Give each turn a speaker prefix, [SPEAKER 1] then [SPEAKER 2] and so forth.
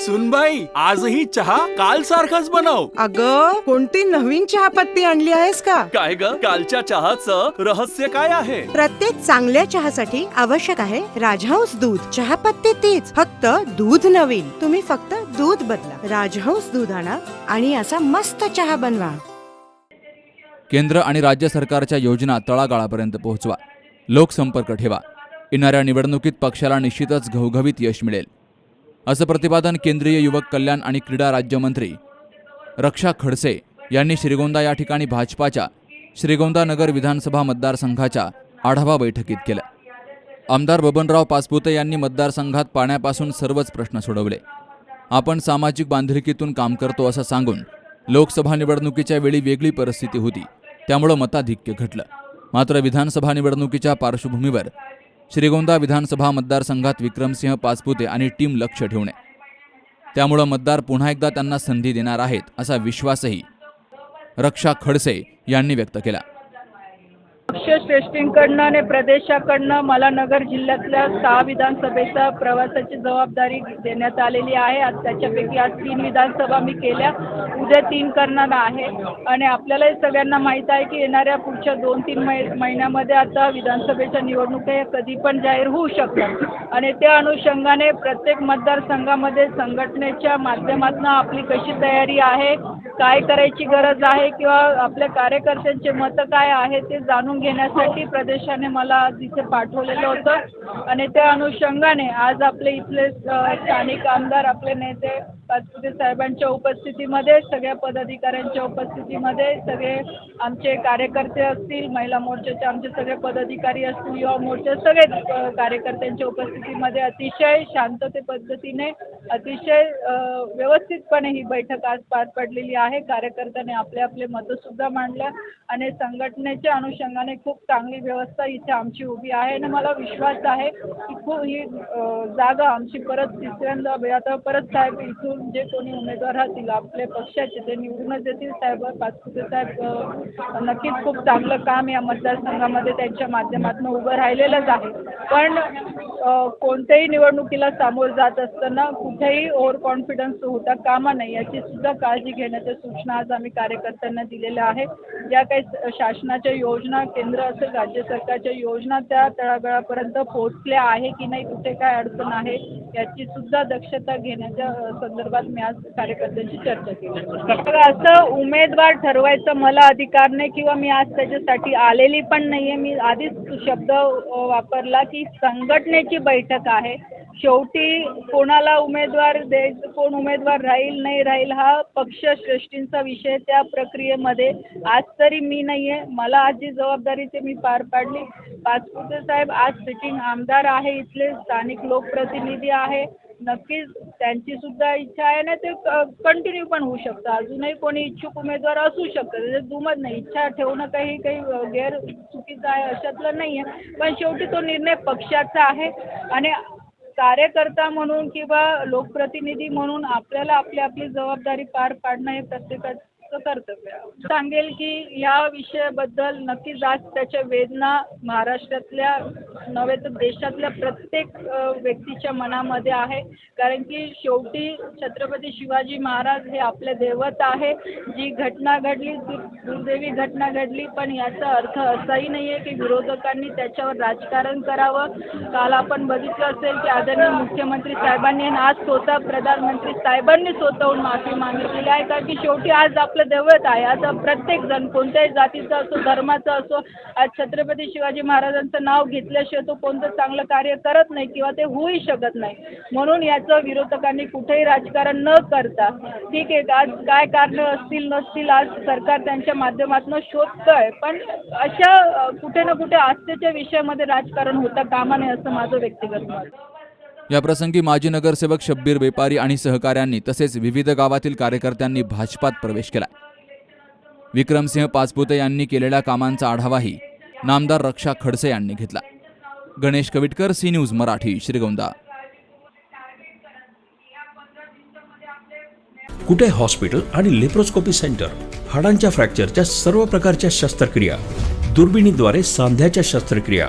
[SPEAKER 1] सुनबाई आजही चहा काल सारखाच बनव.
[SPEAKER 2] अग कोणती नवीन चहापत्ती आणली आहेस का?
[SPEAKER 1] काय ग? कालच्या चहाचं रहस्य काय आहे?
[SPEAKER 3] प्रत्येक चांगल्या चहासाठी आवश्यक आहे राजहंस दूध. चहापत्ती तीच फक्त दूध नवीन. तुम्ही फक्त दूध बदला. राजहंस दूध आणा आणि असा मस्त चहा बनवा.
[SPEAKER 4] केंद्र आणि राज्य सरकारच्या योजना तळागाळापर्यंत पोहोचवा. लोकसंपर्क ठेवा. येणाऱ्या निवडणुकीत पक्षाला निश्चितच घवघवीत यश मिळेल. असं प्रतिपादन केंद्रीय युवक कल्याण आणि क्रीडा राज्यमंत्री रक्षा खडसे यांनी श्रीगोंदा या ठिकाणी भाजपाच्या श्रीगोंदा नगर विधानसभा मतदारसंघाच्या आढावा बैठकीत केलं. आमदार बबनराव पासपुते यांनी मतदारसंघात पाण्यापासून सर्वच प्रश्न सोडवले. आपण सामाजिक बांधिलकीतून काम करतो असं सांगून लोकसभा निवडणुकीच्या वेळी वेगळी परिस्थिती होती. त्यामुळं मताधिक्य घटलं. मात्र विधानसभा निवडणुकीच्या पार्श्वभूमीवर श्रीगोंदा विधानसभा मतदारसंघात विक्रमसिंह पाचपुते आणि टीम लक्ष ठेवणे. त्यामुळं मतदार पुन्हा एकदा त्यांना संधी देणार आहेत असा विश्वासही रक्षा खडसे यांनी व्यक्त केला.
[SPEAKER 5] श्रेष्ठींकडनं आणि प्रदेशाकडनं मला नगर जिल्ह्यातल्या सहा विधानसभेचा प्रवासाची जबाबदारी देण्यात आलेली आहे. आज त्याच्यापैकी आज तीन विधानसभा मी केल्या. उद्या तीन करणार आहे. आणि आपल्यालाही सगळ्यांना माहीत आहे की येणाऱ्या पुढच्या दोन तीन मै महिन्यामध्ये आता विधानसभेच्या निवडणुका या कधी पण जाहीर होऊ शकतात. आणि त्या अनुषंगाने प्रत्येक मतदारसंघामध्ये संघटनेच्या माध्यमातून आपली कशी तयारी आहे काय करायची गरज आहे किंवा आपल्या कार्यकर्त्यांचे मतं काय आहे ते जाणून घेण्यासाठी प्रदेशाने मला तिथे पाठवलेलं होतं. आणि त्या अनुषंगाने आज आपले इथले स्थानिक आमदार आपले नेते पाचपुते साहेबांच्या उपस्थितीमध्ये सगळ्या पदाधिकाऱ्यांच्या उपस्थितीमध्ये सगळे आमचे कार्यकर्ते असतील महिला मोर्चाचे आमचे सगळे पदाधिकारी असतील युवा मोर्चा सगळे कार्यकर्त्यांच्या उपस्थितीमध्ये अतिशय शांतते पद्धतीने अतिशय व्यवस्थितपणे ही बैठक आज पार पडलेली आहे. कार्यकर्त्यांनी आपले आपले मतंसुद्धा मांडल्या आणि संघटनेच्या अनुषंगाने खूप चांगली व्यवस्था इथे आमची उभी आहे आणि मला विश्वास आहे की खूप ही जागा आमची परत तिसऱ्यांदा आता परत साहेब इथून जे कोणी उमेदवार राहतील आपल्या पक्षाचे ते निवडूनच येतील साहेब पाचपुते साहेब नक्कीच खूप चांगलं काम या मतदारसंघामध्ये त्यांच्या माध्यमातून उभं राहिलेलंच आहे. पण कोणत्याही निवडणुकीला सामोरं जात असताना कुठेही ओव्हर कॉन्फिडन्स होता कामा नाही याची सुद्धा काळजी घेण्याच्या सूचना आज आम्ही कार्यकर्त्यांना दिलेल्या आहे ज्या काही शासनाच्या योजना केंद्र असेल राज्य सरकारच्या योजना त्या तळागाळापर्यंत पोहोचल्या आहे की नाही कुठे काय अडचण आहे याची सुद्धा दक्षता घेण्याच्या संदर्भात संदर्भात मी आज कार्यकर्त्यांशी चर्चा केली. असं उमेदवार ठरवायचं मला अधिकार नाही किंवा मी आज त्याच्यासाठी आलेली पण नाही आहे मी आधीच शब्द वापरला की संघटनेची बैठक आहे. शेवटी कोणाला उमेदवार द्यायचं कोण उमेदवार राहील नाही राहील हा पक्षश्रेष्ठींचा विषय त्या प्रक्रियेमध्ये आज तरी मी नाही आहे मला आज जी जबाबदारी ते मी पार पाडली पाचपुते साहेब आज सिटिंग आमदार आहे इथले. स्थानिक लोकप्रतिनिधी आहे. नक्कीच त्यांची सुद्धा इच्छा आहे ना ते कंटिन्यू पण होऊ शकतं. अजूनही कोणी इच्छुक उमेदवार असू शकतं. त्याच्यात दुमत नाही. इच्छा ठेवणं काही काही गैर चुकीचं आहे अशातलं नाही आहे. पण शेवटी तो निर्णय पक्षाचा आहे. आणि कार्यकर्ता म्हणून किंवा लोकप्रतिनिधी म्हणून आपल्याला आपली आपली जबाबदारी पार पाडणं हे प्रत्येकाचं कर्तव्य आहे. सांगेल की या विषयाबद्दल नक्कीच आज त्याच्या वेदना महाराष्ट्रातल्या नव्हे तर देशातल्या प्रत्येक व्यक्तीच्या मनामध्ये आहे. कारण की शेवटी छत्रपती शिवाजी महाराज हे आपले दैवत आहे. जी घटना घडली ती दुर्दैवी घटना घडली पण याचा अर्थ असाही नाही आहे की विरोधकांनी त्याच्यावर राजकारण करावं. काल आपण बघितलं असेल की आदरणीय मुख्यमंत्री साहेबांनी आणि आज स्वतः प्रधानमंत्री साहेबांनी स्वतःहून माफी मागितलेली आहे. कारण की शेवटी आज आपलं दैवत आहे. आता प्रत्येक जण कोणत्याही जातीचा असो धर्माचा असो आज छत्रपती शिवाजी महाराजांचं नाव घेतल्याशिवाय तो कोणतं चांगलं कार्य करत नाही किंवा ते होऊही शकत नाही. म्हणून याचं विरोधकांनी कुठेही राजकारण न करता ठीक आहे आज काय कारणं असतील नसतील आज सरकार त्यांच्या माध्यमातून शोधतंय. पण अशा कुठे ना कुठे आस्थेच्या विषयामध्ये राजकारण होता कामा नये असं माझं व्यक्तिगत मत
[SPEAKER 4] याप्रसंगी माजी नगरसेवक शब्बीर बेपारी आणि सहकाऱ्यांनी तसेच विविध गावातील कार्यकर्त्यांनी भाजपात प्रवेश केला. विक्रमसिंह पाचपुते यांनी केलेल्या कामांचा आढावाही नामदार रक्षा खडसे यांनी घेतला. Ganesh Kavitkar C news Marathi Shrigonda.
[SPEAKER 6] Kute hospital आणि लेप्रोस्कोपी सेंटर? हाडांच्या फ्रॅक्चरच्या सर्व प्रकारच्या शस्त्रक्रिया. दुर्बिणीद्वारे सांध्याच्या शस्त्रक्रिया.